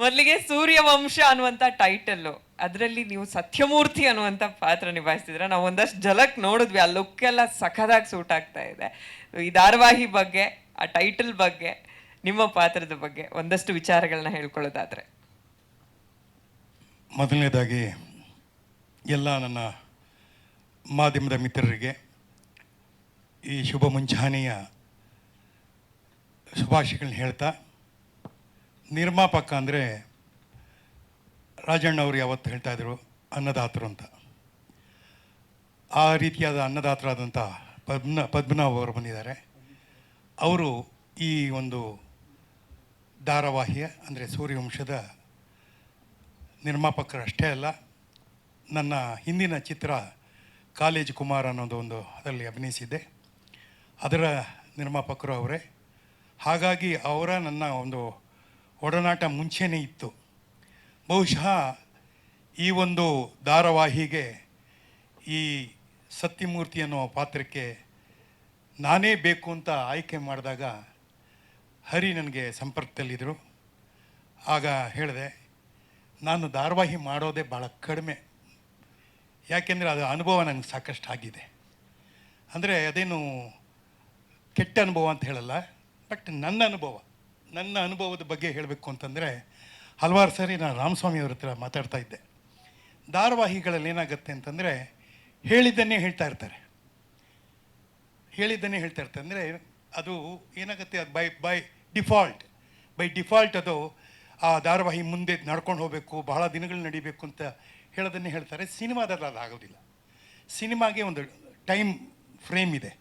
ಮೊದಲಿಗೆ ಸೂರ್ಯವಂಶ ಅನ್ನುವಂಥ ಟೈಟಲ್ಲು ಅದರಲ್ಲಿ ನೀವು ಸತ್ಯಮೂರ್ತಿ ಅನ್ನುವಂಥ ಪಾತ್ರ ನಿಭಾಯಿಸ್ತಿದ್ರೆ ನಾವು ಒಂದಷ್ಟು ಜಲಕ್ ನೋಡಿದ್ವಿ, ಆ ಲುಕ್ ಎಲ್ಲ ಸಖದಾಗಿ ಸೂಟ್ ಆಗ್ತಾ ಇದೆ. ಈ ಧಾರಾವಾಹಿ ಬಗ್ಗೆ, ಆ ಟೈಟಲ್ ಬಗ್ಗೆ, ನಿಮ್ಮ ಪಾತ್ರದ ಬಗ್ಗೆ ಒಂದಷ್ಟು ವಿಚಾರಗಳನ್ನ ಹೇಳ್ಕೊಳ್ಳೋದಾದರೆ. ಮೊದಲನೇದಾಗಿ, ಎಲ್ಲ ನನ್ನ ಮಾಧ್ಯಮದ ಮಿತ್ರರಿಗೆ ಈ ಶುಭ ಮುಂಜಾನೆಯ ಶುಭಾಶಯಗಳನ್ನ ಹೇಳ್ತಾ ನಿರ್ಮಾಪಕ ಅಂದರೆ ರಾಜಣ್ಣ ಅವರು ಯಾವತ್ತು ಹೇಳ್ತಾ ಇದ್ರು? ಅನ್ನದಾತರು ಅಂತ. ಆ ರೀತಿಯಾದ ಅನ್ನದಾತರಾದಂಥ ಪದ್ಮ, ಪದ್ಮನಾಭ ಅವರು ಬಂದಿದ್ದಾರೆ. ಅವರು ಈ ಒಂದು ಧಾರಾವಾಹಿಯ ಅಂದರೆ ಸೂರ್ಯವಂಶದ ನಿರ್ಮಾಪಕರು ಅಷ್ಟೇ ಅಲ್ಲ, ನನ್ನ ಹಿಂದಿನ ಚಿತ್ರ ಕಾಲೇಜ್ ಕುಮಾರ್ ಅನ್ನೋದು ಒಂದು ಅದರಲ್ಲಿ ಅಭಿನಯಿಸಿದ್ದೆ. ಅದರ ನಿರ್ಮಾಪಕರು ಅವರೇ. ಹಾಗಾಗಿ ಅವರ ನನ್ನ ಒಂದು ಒಡನಾಟ ಮುಂಚೆನೇ ಇತ್ತು. ಬಹುಶಃ ಈ ಒಂದು ಧಾರಾವಾಹಿಗೆ ಈ ಸತ್ಯಮೂರ್ತಿ ಅನ್ನೋ ಪಾತ್ರಕ್ಕೆ ನಾನೇ ಬೇಕು ಅಂತ ಆಯ್ಕೆ ಮಾಡಿದಾಗ ಹರಿ ನನಗೆ ಸಂಪರ್ಕದಲ್ಲಿದ್ದರು. ಆಗ ಹೇಳಿದೆ, ನಾನು ಧಾರಾವಾಹಿ ಮಾಡೋದೇ ಭಾಳ ಕಡಿಮೆ. ಯಾಕೆಂದರೆ ಅದು ಅನುಭವ ನನಗೆ ಸಾಕಷ್ಟು ಆಗಿದೆ. ಅಂದರೆ ಅದೇನು ಕೆಟ್ಟ ಅನುಭವ ಅಂತ ಹೇಳಲ್ಲ, ಬಟ್ ನನ್ನ ಅನುಭವ. ನನ್ನ ಅನುಭವದ ಬಗ್ಗೆ ಹೇಳಬೇಕು ಅಂತಂದರೆ, ಹಲವಾರು ಸರಿ ನಾನು ರಾಮಸ್ವಾಮಿ ಅವ್ರ ಹತ್ರ ಮಾತಾಡ್ತಾ ಇದ್ದೆ. ಧಾರಾವಾಹಿಗಳಲ್ಲಿ ಏನಾಗುತ್ತೆ ಅಂತಂದರೆ, ಹೇಳಿದ್ದನ್ನೇ ಹೇಳ್ತಾ ಇರ್ತಾರೆ. ಹೇಳಿದ್ದನ್ನೇ ಹೇಳ್ತಾ ಇರ್ತಾರೆ. ಅಂದರೆ ಅದು ಏನಾಗುತ್ತೆ, ಅದು by by default by default ಅದು ಆ ಧಾರಾವಾಹಿ ಮುಂದೆ ನಡ್ಕೊಂಡು ಹೋಗಬೇಕು, ಬಹಳ ದಿನಗಳು ನಡಿಬೇಕು ಅಂತ ಹೇಳೋದನ್ನೇ ಹೇಳ್ತಾರೆ. ಸಿನಿಮಾದಲ್ಲಿ ಅದು ಆಗೋದಿಲ್ಲ ಸಿನಿಮಾಗೆ ಒಂದು ಟೈಮ್ ಫ್ರೇಮ್ ಇದೆ.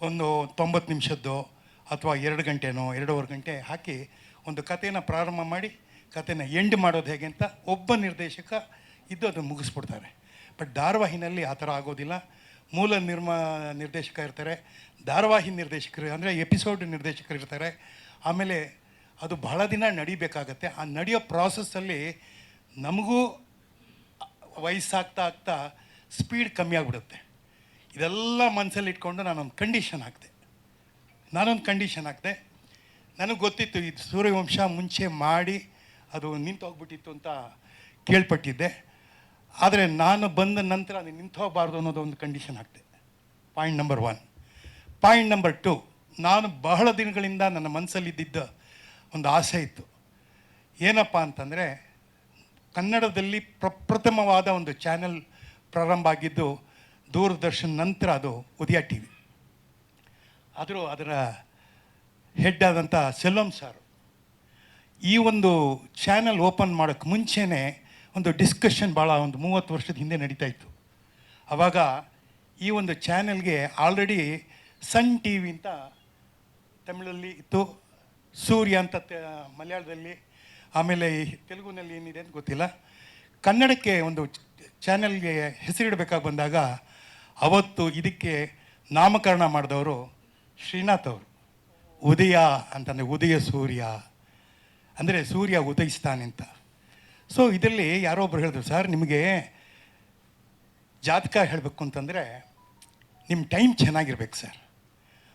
ಒಂದು ತೊಂಬತ್ತು ನಿಮಿಷದ್ದು ಅಥವಾ ಎರಡು ಗಂಟೆನೋ ಎರಡೂವರೆ ಗಂಟೆ ಹಾಕಿ ಒಂದು ಕಥೆನ ಪ್ರಾರಂಭ ಮಾಡಿ, ಕಥೆನ ಎಂಡ್ ಮಾಡೋದು ಹೇಗೆ ಅಂತ ಒಬ್ಬ ನಿರ್ದೇಶಕ ಇದ್ದು ಅದನ್ನು ಮುಗಿಸ್ಬಿಡ್ತಾರೆ. ಬಟ್ ಧಾರಾವಾಹಿನಲ್ಲಿ ಆ ಥರ ಆಗೋದಿಲ್ಲ. ಮೂಲ ನಿರ್ಮಾ, ನಿರ್ದೇಶಕ ಇರ್ತಾರೆ. ಧಾರಾವಾಹಿ ನಿರ್ದೇಶಕರು ಅಂದರೆ ಎಪಿಸೋಡ್ ನಿರ್ದೇಶಕರು ಇರ್ತಾರೆ. ಆಮೇಲೆ ಅದು ಬಹಳ ದಿನ ನಡಿಬೇಕಾಗತ್ತೆ. ಆ ನಡೆಯೋ ಪ್ರಾಸೆಸ್ಸಲ್ಲಿ ನಮಗೂ ವಯಸ್ಸಾಗ್ತಾ ಆಗ್ತಾ ಸ್ಪೀಡ್ ಕಮ್ಮಿ ಆಗಿಬಿಡುತ್ತೆ. ಇದೆಲ್ಲ ಮನಸ್ಸಲ್ಲಿ ಇಟ್ಕೊಂಡು ನಾನೊಂದು ಕಂಡೀಷನ್ ಹಾಕಿದೆ. ನಾನೊಂದು ಕಂಡೀಷನ್ ಹಾಕಿದೆ. ನನಗೆ ಗೊತ್ತಿತ್ತು, ಇದು ಸೂರ್ಯವಂಶ ಮುಂಚೆ ಮಾಡಿ ಅದು ನಿಂತು ಹೋಗ್ಬಿಟ್ಟಿತ್ತು ಅಂತ ಕೇಳ್ಪಟ್ಟಿದ್ದೆ. ಆದರೆ ನಾನು ಬಂದ ನಂತರ ಅದು ನಿಂತು ಹೋಗಬಾರ್ದು ಅನ್ನೋದು ಒಂದು ಕಂಡೀಷನ್ ಹಾಕಿದೆ. Point number one point number two ನಾನು ಬಹಳ ದಿನಗಳಿಂದ ನನ್ನ ಮನಸ್ಸಲ್ಲಿದ್ದಿದ್ದ ಒಂದು ಆಸೆ ಇತ್ತು. ಏನಪ್ಪ ಅಂತಂದರೆ, ಕನ್ನಡದಲ್ಲಿ ಪ್ರಪ್ರಥಮವಾದ ಒಂದು ಚಾನೆಲ್ ಪ್ರಾರಂಭ ಆಗಿದ್ದು, ದೂರದರ್ಶನ್ ನಂತರ ಅದು ಉದಯ ಟಿ ವಿ ಆದರೂ ಅದರ ಹೆಡ್ ಆದಂಥ ಸೆಲ್ವಂ ಸಾರು. ಈ ಒಂದು ಚಾನಲ್ ಓಪನ್ ಮಾಡೋಕ್ಕೆ ಮುಂಚೆನೇ ಒಂದು ಡಿಸ್ಕಷನ್ ಭಾಳ ಒಂದು ಮೂವತ್ತು ವರ್ಷದ ಹಿಂದೆ ನಡೀತಾ ಇತ್ತು. ಆವಾಗ ಈ ಒಂದು ಚಾನೆಲ್ಗೆ ಆಲ್ರೆಡಿ ಸನ್ ಟಿ ವಿ ಅಂತ ತಮಿಳಲ್ಲಿ ಇತ್ತು, ಸೂರ್ಯ ಅಂತ ಮಲಯಾಳದಲ್ಲಿ, ಆಮೇಲೆ ತೆಲುಗುನಲ್ಲಿ ಏನಿದೆ ಅಂತ ಗೊತ್ತಿಲ್ಲ. ಕನ್ನಡಕ್ಕೆ ಒಂದು ಚಾನೆಲ್ಗೆ ಹೆಸರಿಡಬೇಕಾಗಿ ಬಂದಾಗ ಅವತ್ತು ಇದಕ್ಕೆ ನಾಮಕರಣ ಮಾಡಿದವರು ಶ್ರೀನಾಥ್ ಅವರು, ಉದಯ ಅಂತಂದರೆ, ಉದಯ ಸೂರ್ಯ ಅಂದರೆ, ಸೂರ್ಯ ಉದಯಿಸ್ತಾನೆ ಅಂತ ಸೊ ಇದರಲ್ಲಿ ಯಾರೋ ಒಬ್ರು ಹೇಳಿದ್ರು, ಸರ್, ನಿಮಗೆ ಜಾತಕ ಹೇಳಬೇಕು ಅಂತಂದರೆ ನಿಮ್ಮ ಟೈಮ್ ಚೆನ್ನಾಗಿರ್ಬೇಕು ಸರ್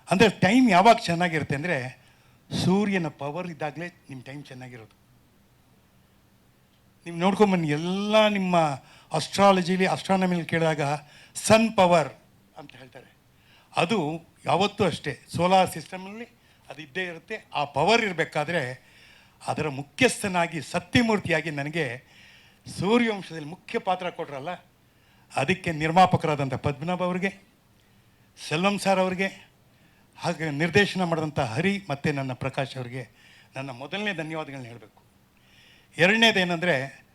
ಅಂದರೆ, ಟೈಮ್ ಯಾವಾಗ ಚೆನ್ನಾಗಿರುತ್ತೆ ಅಂದರೆ, ಸೂರ್ಯನ ಪವರ್ ಇದ್ದಾಗಲೇ ನಿಮ್ಮ ಟೈಮ್ ಚೆನ್ನಾಗಿರೋದು. ನೀವು ನೋಡ್ಕೊಂಬನ್ನಿ, ಎಲ್ಲ ನಿಮ್ಮ ಅಸ್ಟ್ರಾಲಜಿಲಿ ಅಸ್ಟ್ರಾನಮಿಲಿ ಕೇಳಿದಾಗ ಸನ್ ಪವರ್ ಅಂತ ಹೇಳ್ತಾರೆ. ಅದು ಯಾವತ್ತೂ ಅಷ್ಟೇ. ಸೋಲಾರ್ ಸಿಸ್ಟಮ್ನಲ್ಲಿ ಅದು ಇದ್ದೇ ಇರುತ್ತೆ. ಆ ಪವರ್ ಇರಬೇಕಾದ್ರೆ ಅದರ ಮುಖ್ಯಸ್ಥನಾಗಿ, ಸತ್ಯಮೂರ್ತಿಯಾಗಿ ನನಗೆ ಸೂರ್ಯವಂಶದಲ್ಲಿ ಮುಖ್ಯ ಪಾತ್ರ ಕೊಟ್ರಲ್ಲ, ಅದಕ್ಕೆ ನಿರ್ಮಾಪಕರಾದಂಥ ಪದ್ಮನಾಭ ಅವರಿಗೆ, ಸೆಲ್ವಂ ಸರ್ ಅವರಿಗೆ, ಹಾಗೆ ನಿರ್ದೇಶನ ಮಾಡಿದಂಥ ಹರಿ ಮತ್ತು ನನ್ನ ಪ್ರಕಾಶ್ ಅವರಿಗೆ ನನ್ನ ಮೊದಲನೇ ಧನ್ಯವಾದಗಳನ್ನ ಹೇಳಬೇಕು. ಎರಡನೇದೇನೆಂದರೆ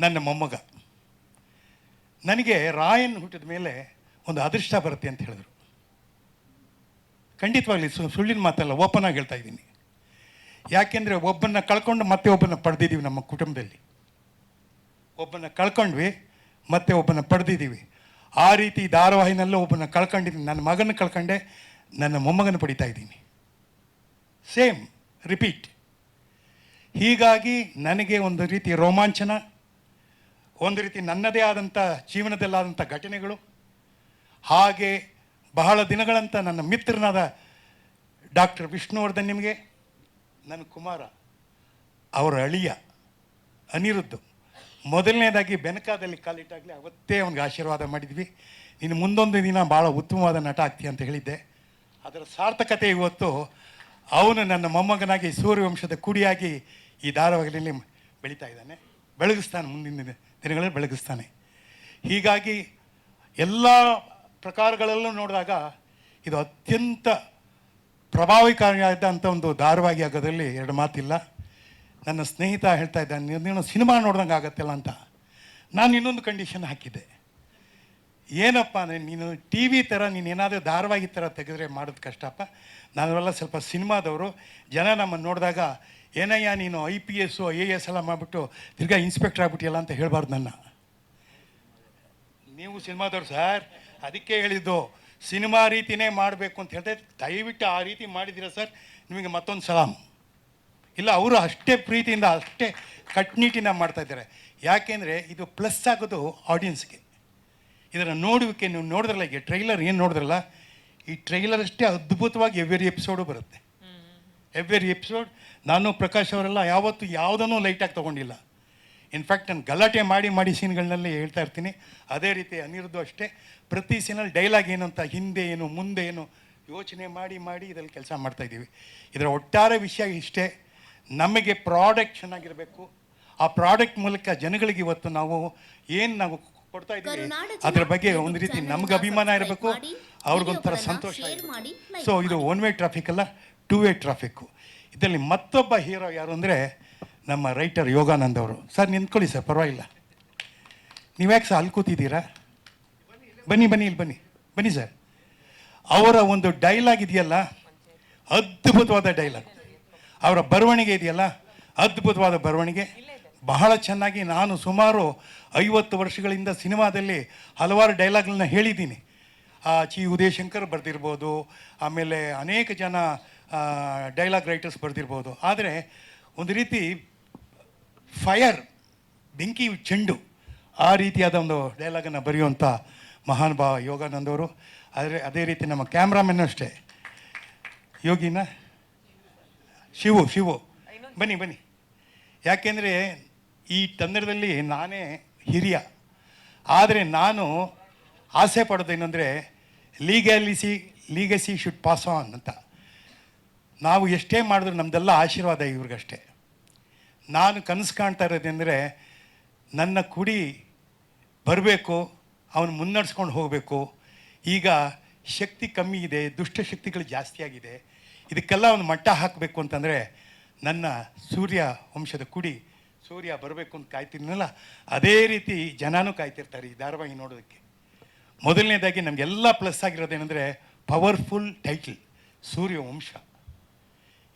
ನನ್ನ ಮೊಮ್ಮಗ. ನನಗೆ ರಾಯನ್ ಹುಟ್ಟಿದ ಮೇಲೆ ಒಂದು ಅದೃಷ್ಟ ಬರುತ್ತೆ ಅಂತ ಹೇಳಿದ್ರು. ಖಂಡಿತವಾಗ್ಲಿ ಸುಳ್ಳಿನ ಮಾತಲ್ಲ ಓಪನ್ ಆಗಿ ಹೇಳ್ತಾ ಇದ್ದೀನಿ. ಯಾಕೆಂದರೆ ಒಬ್ಬನ ಕಳ್ಕೊಂಡು ಮತ್ತೆ ಒಬ್ಬನ ಪಡೆದಿದ್ದೀವಿ ನಮ್ಮ ಕುಟುಂಬದಲ್ಲಿ. ಒಬ್ಬನ ಕಳ್ಕೊಂಡ್ವಿ, ಮತ್ತೆ ಒಬ್ಬನ ಪಡೆದಿದ್ದೀವಿ ಆ ರೀತಿ ಧಾರಾವಾಹಿನಲ್ಲೂ ಒಬ್ಬನ ಕಳ್ಕೊಂಡಿದ್ದೀನಿ. ನನ್ನ ಮಗನ ಕಳ್ಕೊಂಡೆ, ನನ್ನ ಮೊಮ್ಮಗನ ಪಡಿತಾ ಇದ್ದೀನಿ. Same, repeat. ಹೀಗಾಗಿ ನನಗೆ ಒಂದು ರೀತಿ ರೋಮಾಂಚನ, ಒಂದು ರೀತಿ ನನ್ನದೇ ಆದಂಥ ಜೀವನದಲ್ಲಾದಂಥ ಘಟನೆಗಳು, ಹಾಗೆ ಬಹಳ ದಿನಗಳಂತ ನನ್ನ ಮಿತ್ರನಾದ ಡಾಕ್ಟರ್ ವಿಷ್ಣುವರ್ಧನ್ ನಿಮಗೆ, ನನ್ನ ಕುಮಾರ, ಅವರ ಅಳಿಯ ಅನಿರುದ್ಧ. ಮೊದಲನೇದಾಗಿ ಬೆನಕಾದಲ್ಲಿ ಕಾಲಿಟ್ಟಾಗಲಿ ಅವತ್ತೇ ಅವನಿಗೆ ಆಶೀರ್ವಾದ ಮಾಡಿದ್ವಿ. ನೀನು ಮುಂದೊಂದು ದಿನ ಭಾಳ ಉತ್ತಮವಾದ ನಟ ಆಗ್ತೀಯ ಅಂತ ಹೇಳಿದ್ದೆ. ಅದರ ಸಾರ್ಥಕತೆ ಇವತ್ತು ಅವನು ನನ್ನ ಮೊಮ್ಮಗನಾಗಿ ಸೂರ್ಯವಂಶದ ಕುಡಿಯಾಗಿ ಈ ಧಾರಾವಾಹಿಯಲ್ಲಿ ಬೆಳೀತಾ ಇದ್ದಾನೆ. ಬೆಳಗಿಸ್ತಾನೆ ಮುಂದಿನ ದಿನ, ದಿನಗಳಲ್ಲಿ ಬೆಳಗಿಸ್ತಾನೆ. ಹೀಗಾಗಿ ಎಲ್ಲ ಪ್ರಕಾರಗಳಲ್ಲೂ ನೋಡಿದಾಗ ಇದು ಅತ್ಯಂತ ಪ್ರಭಾವಿಕಾರಿಯಾದಂಥ ಒಂದು ಧಾರವಾಹಿ ಆಗೋದ್ರಲ್ಲಿ ಎರಡು ಮಾತಿಲ್ಲ. ನನ್ನ ಸ್ನೇಹಿತ ಹೇಳ್ತಾ ಇದ್ದಾನೆ, ನೀನು- ನೀನು ಸಿನಿಮಾ ನೋಡ್ದಂಗೆ ಆಗತ್ತಲ್ಲ ಅಂತ. ನಾನು ಇನ್ನೊಂದು ಕಂಡೀಷನ್ ಹಾಕಿದ್ದೆ. ಏನಪ್ಪ ಅಂದರೆ, ನೀನು ಟಿ ವಿ ಥರ, ನೀನು ಏನಾದರೂ ಧಾರಾವಾಹಿ ಥರ ತೆಗೆದ್ರೆ ಮಾಡೋದು ಕಷ್ಟಪ್ಪ. ನಾವೆಲ್ಲ ಸ್ವಲ್ಪ ಸಿನಿಮಾದವರು. ಜನ ನಮ್ಮನ್ನು ನೋಡಿದಾಗ, ಏನಯ್ಯ ನೀನು I P S I A S ಎಲ್ಲ ಮಾಡಿಬಿಟ್ಟು ತಿರ್ಗಾ ಇನ್ಸ್ಪೆಕ್ಟರ್ ಆಗ್ಬಿಟ್ಟಿಯಲ್ಲ ಅಂತ ಹೇಳಬಾರ್ದು ನನ್ನ. ನೀವು ಸಿನಿಮಾದವ್ರು ಸರ್ ಅದಕ್ಕೆ ಹೇಳಿದ್ದು ಸಿನಿಮಾ ರೀತಿನೇ ಮಾಡಬೇಕು ಅಂತ ಹೇಳಿದ್ರೆ ದಯವಿಟ್ಟು ಆ ರೀತಿ ಮಾಡಿದ್ದೀರಾ ಸರ್? ನಿಮಗೆ ಮತ್ತೊಂದು ಸಲಾಮ್. ಇಲ್ಲ ಅವರು ಅಷ್ಟೇ ಪ್ರೀತಿಯಿಂದ ಅಷ್ಟೇ ಕಟ್ನಿಟ್ಟಿನ ಮಾಡ್ತಾ ಇದ್ದಾರೆ. ಯಾಕೆಂದರೆ ಇದು ಪ್ಲಸ್ ಆಗೋದು ಆಡಿಯನ್ಸ್ಗೆ ಇದನ್ನು ನೋಡುವಿಕೆ ನೀವು ನೋಡಿದ್ರಲ್ಲ ಈಗ ಟ್ರೈಲರ್ ಏನು ನೋಡಿದ್ರಲ್ಲ ಈ ಟ್ರೈಲರ್ ಅಷ್ಟೇ ಅದ್ಭುತವಾಗಿ ಎವ್ರಿ ಎಪಿಸೋಡು ಬರುತ್ತೆ. ಎವ್ರಿ ಎಪಿಸೋಡ್ ನಾನು ಪ್ರಕಾಶ್ ಅವರೆಲ್ಲ ಯಾವತ್ತೂ ಯಾವುದನ್ನೂ ಲೈಟಾಗಿ ತೊಗೊಂಡಿಲ್ಲ. ಇನ್ಫ್ಯಾಕ್ಟ್ ನಾನು ಗಲಾಟೆ ಮಾಡಿ ಮಾಡಿ ಸೀನ್ಗಳನ್ನೆಲ್ಲ ಹೇಳ್ತಾ ಇರ್ತೀನಿ. ಅದೇ ರೀತಿ ಅನಿರುದ್ದು ಅಷ್ಟೇ. ಪ್ರತಿ ಸೀನಲ್ಲಿ ಡೈಲಾಗ್ ಏನು ಅಂತ ಹಿಂದೆ ಏನು ಮುಂದೆ ಏನು ಯೋಚನೆ ಮಾಡಿ ಮಾಡಿ ಇದರಲ್ಲಿ ಕೆಲಸ ಮಾಡ್ತಾ ಇದ್ದೀವಿ. ಇದರ ಒಟ್ಟಾರೆ ವಿಷಯ ಇಷ್ಟೇ. ನಮಗೆ ಪ್ರಾಡಕ್ಟ್ ಚೆನ್ನಾಗಿರಬೇಕು ಆ ಪ್ರಾಡಕ್ಟ್ ಮೂಲಕ ಜನಗಳಿಗೆ ಇವತ್ತು ನಾವು ಏನು ನಾವು ಕೊಡ್ತಾ ಇದ್ದೀವಿ? ಅದರ ಬಗ್ಗೆ ಒಂದು ರೀತಿ ನಮ್ಗೆ ಅಭಿಮಾನ ಇರಬೇಕು. ಅವ್ರಿಗೊಂಥರ ಸಂತೋಷ. ಸೊ ಇದು ಒನ್ ವೇ ಟ್ರಾಫಿಕ್ ಅಲ್ಲ ಟೂ ವೇ ಟ್ರಾಫಿಕ್ಕು ಇದರಲ್ಲಿ ಮತ್ತೊಬ್ಬ ಹೀರೋ ಯಾರು ಅಂದರೆ ನಮ್ಮ ರೈಟರ್ ಯೋಗಾನಂದ್ ಅವರು ಸರ್, ನಿಂತ್ಕೊಳ್ಳಿ ಸರ್, ಪರವಾಗಿಲ್ಲ. ನೀವ್ಯಾಕೆ ಸರ್ ಅಲ್ಲಿ ಕೂತಿದ್ದೀರಾ? ಬನ್ನಿ ಬನ್ನಿ, ಇಲ್ಲಿ ಬನ್ನಿ. ಬನ್ನಿ ಸರ್. ಅವರ ಒಂದು ಡೈಲಾಗ್ ಇದೆಯಲ್ಲ? ಅದ್ಭುತವಾದ ಡೈಲಾಗ್ ಅವರ ಬರವಣಿಗೆ ಇದೆಯಲ್ಲ? ಅದ್ಭುತವಾದ ಬರವಣಿಗೆ. ಬಹಳ ಚೆನ್ನಾಗಿ ನಾನು ಸುಮಾರು ಐವತ್ತು ವರ್ಷಗಳಿಂದ ಸಿನಿಮಾದಲ್ಲಿ ಹಲವಾರು ಡೈಲಾಗ್ಗಳನ್ನ ಹೇಳಿದ್ದೀನಿ. ಆ, ಚಿ ಉದಯಶಂಕರ್ ಬರೆದಿರ್ಬೋದು, ಆಮೇಲೆ ಅನೇಕ ಜನ ಡೈಲಾಗ್ ರೈಟರ್ಸ್ ಬರೆದಿರ್ಬೋದು. ಆದರೆ, ಒಂದು ರೀತಿ ಫೈರ್, ಬೆಂಕಿ, ಚೆಂಡು, ಆ ರೀತಿಯಾದ ಒಂದು ಡೈಲಾಗನ್ನು ಬರೆಯುವಂಥ ಮಹಾನ್ ಭಾವ ಯೋಗಾನಂದ್ ಅವರು. ಆದರೆ ಅದೇ ರೀತಿ ನಮ್ಮ ಕ್ಯಾಮ್ರಾಮನ್ ಅಷ್ಟೇ. ಯೋಗಿನ? ಶಿವು ಶಿವು. ಬನ್ನಿ ಬನ್ನಿ. ಯಾಕೆಂದರೆ ಈ ತಂಡದಲ್ಲಿ ನಾನೇ ಹಿರಿಯ. ಆದರೆ ನಾನು ಆಸೆ ಪಡೋದೇನೆಂದರೆ legacy legacy should pass on ಅಂತ. ನಾವು ಎಷ್ಟೇ ಮಾಡಿದ್ರು ನಮ್ಮದೆಲ್ಲ ಆಶೀರ್ವಾದ ಇವ್ರಿಗಷ್ಟೇ. ನಾನು ಕನಸು ಕಾಣ್ತಾ ಇರೋದೆಂದರೆ ನನ್ನ ಕುಡಿ ಬರಬೇಕು, ಅವನು ಮುನ್ನಡೆಸ್ಕೊಂಡು ಹೋಗಬೇಕು. ಈಗ ಶಕ್ತಿ ಕಮ್ಮಿ ಇದೆ ದುಷ್ಟಶಕ್ತಿಗಳು ಜಾಸ್ತಿ ಆಗಿದೆ. ಇದಕ್ಕೆಲ್ಲ ಅವನು ಮಟ್ಟ ಹಾಕಬೇಕು ಅಂತಂದರೆ ನನ್ನ ಸೂರ್ಯ ವಂಶದ ಕುಡಿ ಸೂರ್ಯ ಬರಬೇಕು ಅಂತ ಕಾಯ್ತಿರ್ನಲ್ಲ ಅದೇ ರೀತಿ ಜನನೂ ಕಾಯ್ತಿರ್ತಾರೆ ಈ ಧಾರಾವಾಹಿ ನೋಡೋದಕ್ಕೆ. ಮೊದಲನೇದಾಗಿ ನಮಗೆಲ್ಲ ಪ್ಲಸ್ ಆಗಿರೋದೇನೆಂದರೆ ಪವರ್ಫುಲ್ ಟೈಟಲ್, ಸೂರ್ಯ ವಂಶ.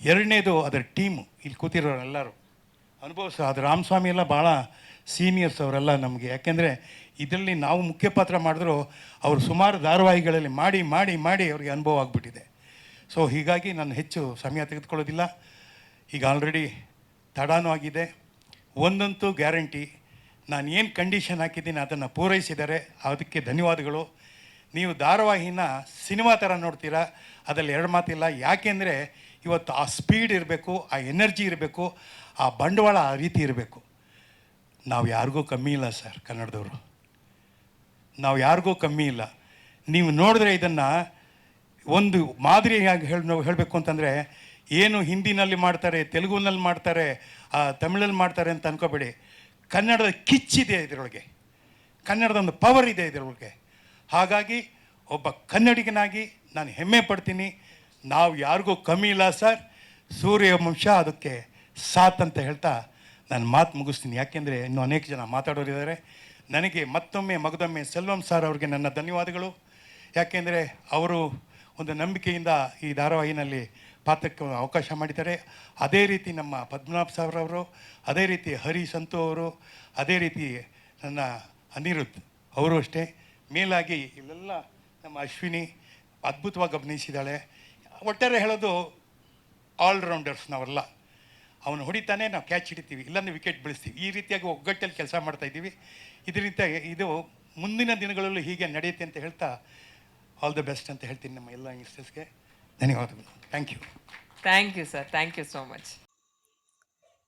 ಎರಡನೇದು ಅದರ ಟೀಮು, ಇಲ್ಲಿ ಕೂತಿರೋರೆಲ್ಲರೂ. ಅನುಭವಿಸ ಅದು ರಾಮಸ್ವಾಮಿ ಎಲ್ಲ ಭಾಳ ಸೀನಿಯರ್ಸ್ ಅವರೆಲ್ಲ ನಮಗೆ. ಯಾಕೆಂದರೆ ಇದರಲ್ಲಿ ನಾವು ಮುಖ್ಯ ಪಾತ್ರ ಮಾಡಿದ್ರು ಅವರು ಸುಮಾರು ಧಾರಾವಾಹಿಗಳಲ್ಲಿ ಮಾಡಿ ಮಾಡಿ ಮಾಡಿ ಅವರಿಗೆ ಅನುಭವ ಆಗಿಬಿಟ್ಟಿದೆ. ಸೊ ಹೀಗಾಗಿ ನಾನು ಹೆಚ್ಚು ಸಮಯ ತೆಗೆದುಕೊಳ್ಳೋದಿಲ್ಲ. ಈಗ ಆಲ್ರೆಡಿ ತಡಾನೂ ಆಗಿದೆ. ಒಂದಂತೂ ಗ್ಯಾರಂಟಿ. ನಾನು ಏನು ಕಂಡೀಷನ್ ಹಾಕಿದ್ದೀನಿ ಅದನ್ನು ಪೂರೈಸಿದ್ದಾರೆ ಅದಕ್ಕೆ ಧನ್ಯವಾದಗಳು. ನೀವು ಧಾರಾವಾಹಿನ ಸಿನಿಮಾ ಥರ ನೋಡ್ತೀರಾ? ಅದರಲ್ಲಿ ಎರಡು ಮಾತಿಲ್ಲ. ಯಾಕೆಂದರೆ ಇವತ್ತು ಆ ಸ್ಪೀಡ್ ಇರಬೇಕು, ಆ ಎನರ್ಜಿ ಇರಬೇಕು, ಆ ಬಂಡವಾಳ ಆ ರೀತಿ ಇರಬೇಕು. ನಾವು ಯಾರಿಗೂ ಕಮ್ಮಿ ಇಲ್ಲ ಸರ್ ಕನ್ನಡದವರು. ನಾವು ಯಾರಿಗೂ ಕಮ್ಮಿ ಇಲ್ಲ. ನೀವು ನೋಡಿದ್ರೆ ಇದನ್ನು ಒಂದು ಮಾದರಿಯಾಗಿ ಹೇಳಿ ನಾವು ಹೇಳಬೇಕು ಅಂತಂದರೆ, ಏನು ಹಿಂದಿನಲ್ಲಿ ಮಾಡ್ತಾರೆ, ತೆಲುಗುನಲ್ಲಿ ಮಾಡ್ತಾರೆ ತಮಿಳಲ್ಲಿ ಮಾಡ್ತಾರೆ ಅಂತ ಅನ್ಕೋಬೇಡಿ. ಕನ್ನಡದ ಕಿಚ್ಚಿದೆ ಇದರೊಳಗೆ. ಕನ್ನಡದ ಒಂದು ಪವರ್ ಇದೆ ಇದರೊಳಗೆ. ಹಾಗಾಗಿ ಒಬ್ಬ ಕನ್ನಡಿಗನಾಗಿ ನಾನು ಹೆಮ್ಮೆ ಪಡ್ತೀನಿ. ನಾವು ಯಾರಿಗೂ ಕಮ್ಮಿ ಇಲ್ಲ, ಸರ್. ಸೂರ್ಯವಂಶ ಅದಕ್ಕೆ ಸಾತ್ ಅಂತ ಹೇಳ್ತಾ ನಾನು ಮಾತು ಮುಗಿಸ್ತೀನಿ. ಯಾಕೆಂದರೆ ಇನ್ನೂ ಅನೇಕ ಜನ ಮಾತಾಡೋರಿದ್ದಾರೆ ನನಗೆ ಮತ್ತೊಮ್ಮೆ, ಮಗದೊಮ್ಮೆ ಸೆಲ್ವಂ ಸರ್ ಅವ್ರಿಗೆ ನನ್ನ ಧನ್ಯವಾದಗಳು. ಯಾಕೆಂದರೆ ಅವರು ಒಂದು ನಂಬಿಕೆಯಿಂದ ಈ ಧಾರಾವಾಹಿನಲ್ಲಿ ಪಾತ್ರಕ್ಕೆ ಅವಕಾಶ ಮಾಡಿದ್ದಾರೆ. ಅದೇ ರೀತಿ ನಮ್ಮ ಪದ್ಮನಾಭ ಅವರು, ಅದೇ ರೀತಿ ಹರಿ ಸಂತು ಅವರು, ಅದೇ ರೀತಿ ನನ್ನ ಅನಿರುದ್ಧ್ ಅವರು ಅಷ್ಟೇ. ಮೇಲಾಗಿ ಇಲ್ಲೆಲ್ಲ ನಮ್ಮ ಅಶ್ವಿನಿ ಅದ್ಭುತವಾಗಿ ಅಭಿನಯಿಸಿದ್ದಾಳೆ. ಒಟ್ಟಾರೆ ಹೇಳೋದು ಆಲ್ರೌಂಡರ್ಸ್ ನಾವೆಲ್ಲ ಅವನು ಹೊಡಿತಾನೆ ನಾವು ಕ್ಯಾಚ್ ಹಿಡಿತೀವಿ. ಇಲ್ಲಾಂದ್ರೆ ವಿಕೆಟ್ ಬೆಳೆಸ್ತೀವಿ. ಈ ರೀತಿಯಾಗಿ ಒಗ್ಗಟ್ಟಲ್ಲಿ ಕೆಲಸ ಮಾಡ್ತಾ ಇದ್ದೀವಿ. ಇದರಿಂದ ಇದು ಮುಂದಿನ ದಿನಗಳಲ್ಲೂ ಹೀಗೆ ನಡೆಯುತ್ತೆ ಅಂತ ಹೇಳ್ತಾ ಆಲ್ ದ ಬೆಸ್ಟ್ ಅಂತ ಹೇಳ್ತೀನಿ ನಮ್ಮ ಎಲ್ಲ ಯಂಗ್ಸ್ಟರ್ಸ್ಗೆ ಧನ್ಯವಾದಗಳು. Thank you thank you sir thank you so much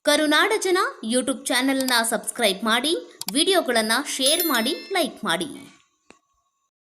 ಕರುನಾಡ ಜನ ಯೂಟ್ಯೂಬ್ ಚಾನೆಲ್ನ ಸಬ್ಸ್ಕ್ರೈಬ್ ಮಾಡಿ ವಿಡಿಯೋಗಳನ್ನು ಶೇರ್ ಮಾಡಿ ಲೈಕ್ ಮಾಡಿ.